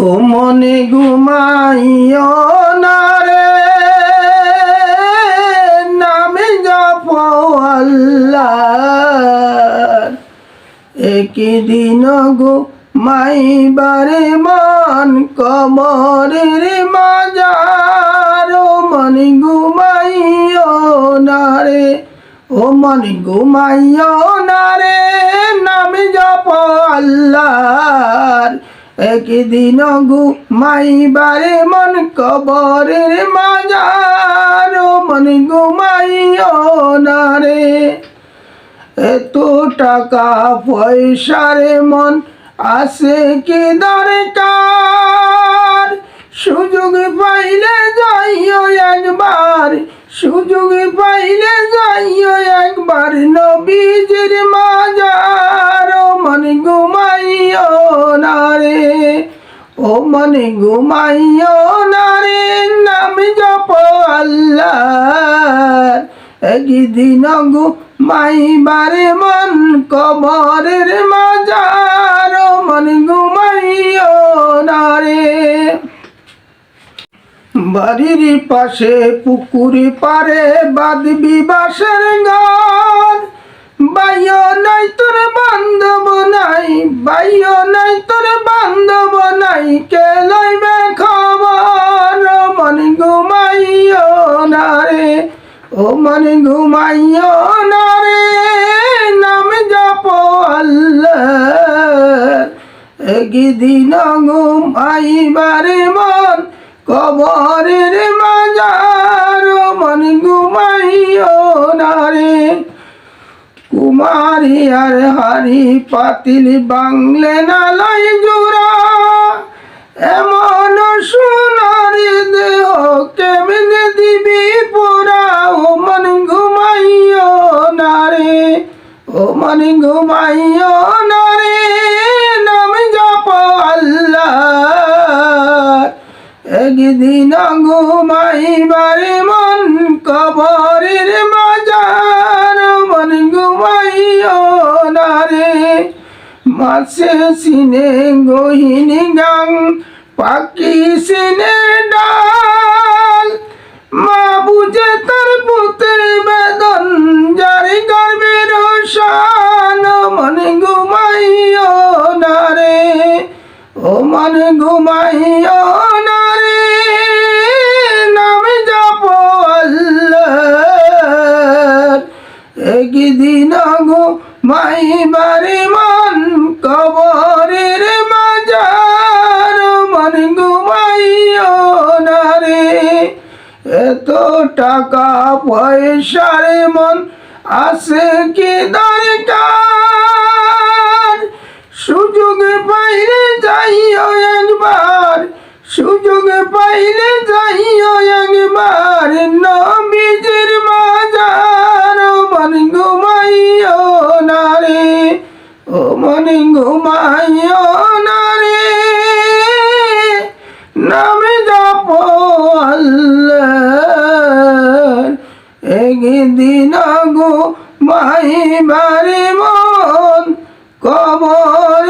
মনে ঘুমাইও না রে। নামে জপ আল্লাহ একই দিন গো মাইবারে মন কবরের মাজার। ও মনি ঘুমাইও না রে। ও মনি ঘুমাইও না রে। নামে জপ আল্লাহর। একদিন ঘুমাইবারে মন কবরের মাজার, মন ঘুমাইও না রে। এত টাকা পয়সারে মন আছে কি দরকার? সুযোগ পাইলে যাইও একবার, সুযোগ পাইলে যাইও একবার নবীজির মাজার। ঘুমাইও না রে। ও মন ঘুমাইও না রে, নাম জপ আল্লাহ একদিন গো মাইবারে মন কবরের মাজার। ও মন ঘুমাইও না রে। বাড়ির পাশে পুকুরে পারে বাঁধবি বাসের ঘর। বাইও নাই তোর বান্ধব নাই ও মন ঘুমাইও না রে, নাম জপ একদিন ঘুমাইবারে মন, কবরের মাজার মন ঘুমাইও না রে। কুমারী আর হারি পাতিল বাংলে নালাই জোড়া, এমন সোনারি দেহ ও মন ঘুমাইও না রে নাম জপ আল্লাহ একদিন ঘুমাইবারে মন কবরের মাজার, মন ঘুমাইও না মাসে সিনে গহিনী গাং, পাখি সিনে মাইবারে মন কবরের মাজার, মন ঘুমাইও এত টাকা পয়সারে মন আছে কি দরকার? সুযোগ পাইলে যাইও একবার, সুযোগ পাইলে মন ঘুমাইও না রে নামে আল্লাহ একদিন গো মাইবারে মন কবর